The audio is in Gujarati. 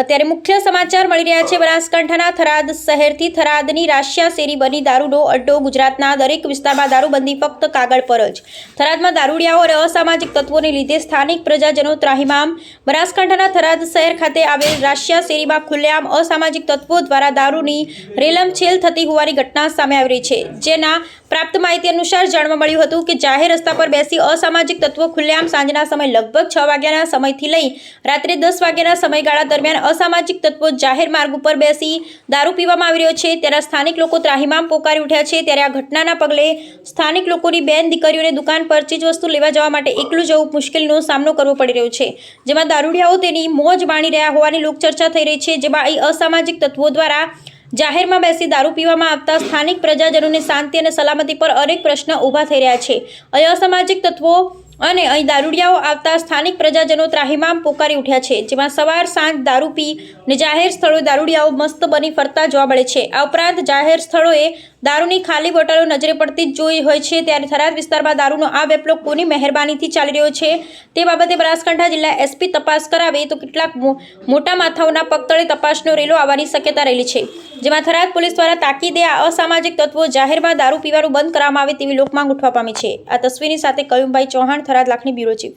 અત્યારે મુખ્ય સમાચાર મળી રહ્યા છે બનાસકાંઠાના થરાદ શહેરથી થરાદની રાશિયા શેરી બની દારૂનો અડ્ડો ગુજરાતના દરેક વિસ્તારમાં દારૂબંધી ફક્ત કાગળ પર જ. થરાદમાં દારૂડિયાઓ અને અસામાજિક તત્વોને લીધે સ્થાનિક પ્રજાજનો ત્રાહિમામ. બનાસકાંઠાના થરાદ શહેર ખાતે આવેલ રાશિયા શેરીમાં ખુલ્લેઆમ અસામાજિક તત્વો દ્વારા દારૂની રેલમછેલ થતી હોવાની ઘટના સામે આવી રહી છે, જેના પ્રાપ્ત માહિતી અનુસાર જાણવા મળ્યું હતું કે જાહેર રસ્તા પર બેસી અસામાજિક તત્વો ખુલ્લેઆમ સાંજના સમય લગભગ છ વાગ્યાના સમયથી લઈ રાત્રે દસ વાગ્યાના સમયગાળા દરમિયાન અસામાજિક તત્વો જાહેર માર્ગ ઉપર બેસી દારૂ પીવામાં આવી રહ્યો છે. ત્યારે સ્થાનિક લોકો ત્રાહિમામ પોકારી ઉઠ્યા છે. ત્યારે આ ઘટનાના પગલે સ્થાનિક લોકોની બેન દીકરીઓને દુકાન પર ચીજ વસ્તુ લેવા જવા માટે એકલું જવું મુશ્કેલીનો સામનો કરવો પડી રહ્યો છે. જેમાં દારૂડિયાઓ તેની મોજ માણી રહ્યા હોવાની લોકચર્ચા થઈ રહી છે. જેમાં અહીં અસામાજિક તત્વો દ્વારા જાહેરમાં બેસી દારૂ પીવામાં આવતા સ્થાનિક પ્રજાજનોની શાંતિ અને સલામતી પર અનેક પ્રશ્ન ઊભા થઈ રહ્યા છે. અહીં અસામાજિક તત્વો અને અહીં દારૂડિયાઓ આવતા સ્થાનિક પ્રજાજનો ત્રાહિમામ પોકારી ઉઠ્યા છે, જેમાં સવાર, સાંજ દારૂ પી અને જાહેર સ્થળોએ દારૂડિયાઓ મસ્ત બની ફરતા જોવા મળે છે. આ ઉપરાંત જાહેર સ્થળોએ દારૂની ખાલી બોટલો નજરે પડતી જ જોઈ હોય છે. ત્યારે થરાદ વિસ્તારમાં દારૂનો આ વેપલો કોની મહેરબાનીથી ચાલી રહ્યો છે? તે બાબતે બનાસકાંઠા જિલ્લા એસપી તપાસ કરાવે તો કેટલાક મોટા માથાઓના પગતળે તપાસનો રેલો આવવાની શક્યતા રહેલી છે. જેમાં થરાદ પોલીસ દ્વારા તાકીદે આ અસામાજિક તત્વો જાહેરમાં દારૂ પીવાનું બંધ કરવામાં આવે તેવી લોકમાંગ ઉઠવા પામી છે. આ તસવીરની સાથે કયુમભાઈ ચૌહાણ, થરાદ લાખની બ્યુરો ચીફ.